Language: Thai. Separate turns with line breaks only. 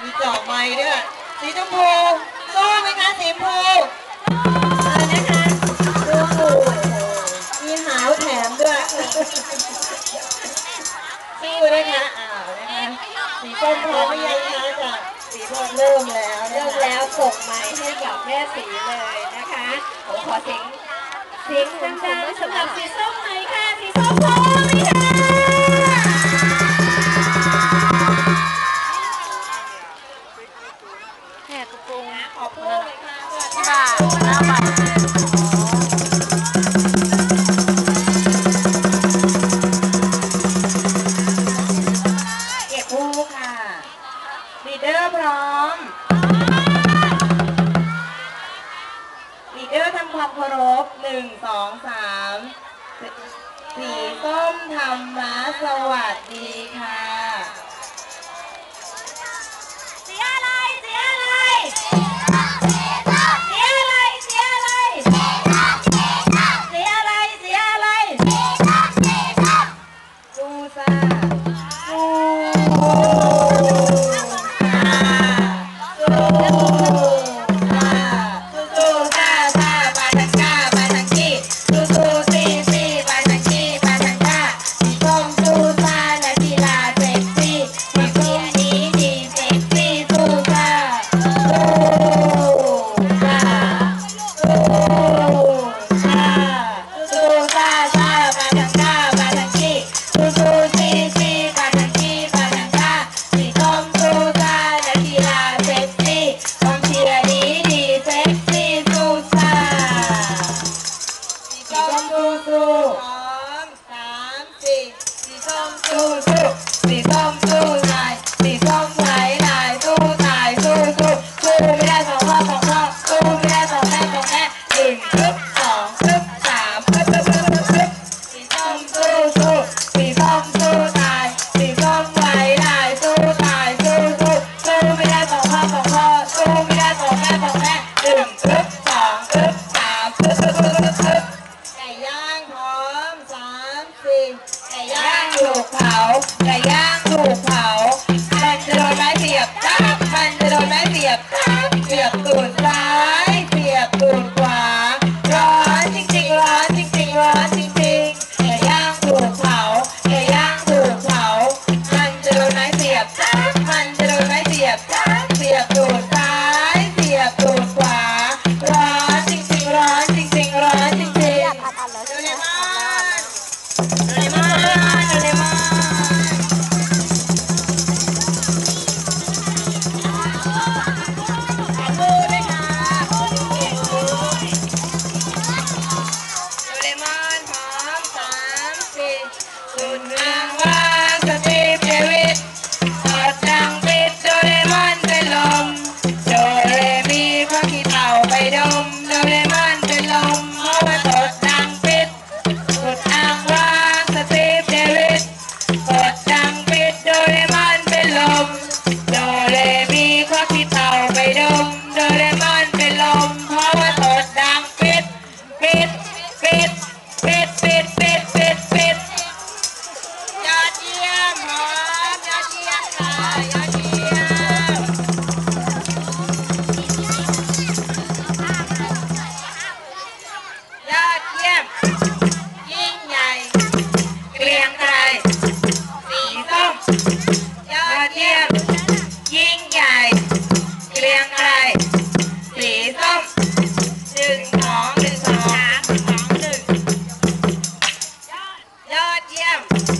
มีจออไม้ด้วย สีชมพูสู้ไหมคะสีชมพูเออนะคะดูงปูมีหาวแถมด้วยสู้นะคะอ้าวนะคะสีส้มพร้อมหรืยังคะจากสีส้มเริ่มแล้ว
เริ่มแล้วส่งไม้ให้กับแม่สีเลยนะคะผมขอเสียงเสียงดังๆสำหรับสีส้มหน่ยค่ะสีส้มพร้ไหมคะ
ค่ะลีเดอร์พร้อมลีเดอร์ทำความเคารพหนึ่งสองสามสีส้มทำรมะสวัสดีค่ะ ます แก่ย่างถูกเผา มันจะโดนไม้เสียบตับมันจะโดนไม้เสียบตับเสียบตูดซ้ายเสียบตูดขวา ร้อนจริงๆร้อนจริงๆร้อนจริงๆไก่ย่างถูกเผาแก่ย่างถูกเผา มันจะโดนไม้เสียบตับมันจะโดนไม้เสียบตับเสียบตูดซ้ายเสียบตูดขวา ร้อนจริงๆร้อนจริงๆร้อนจริงๆ सोने p.m.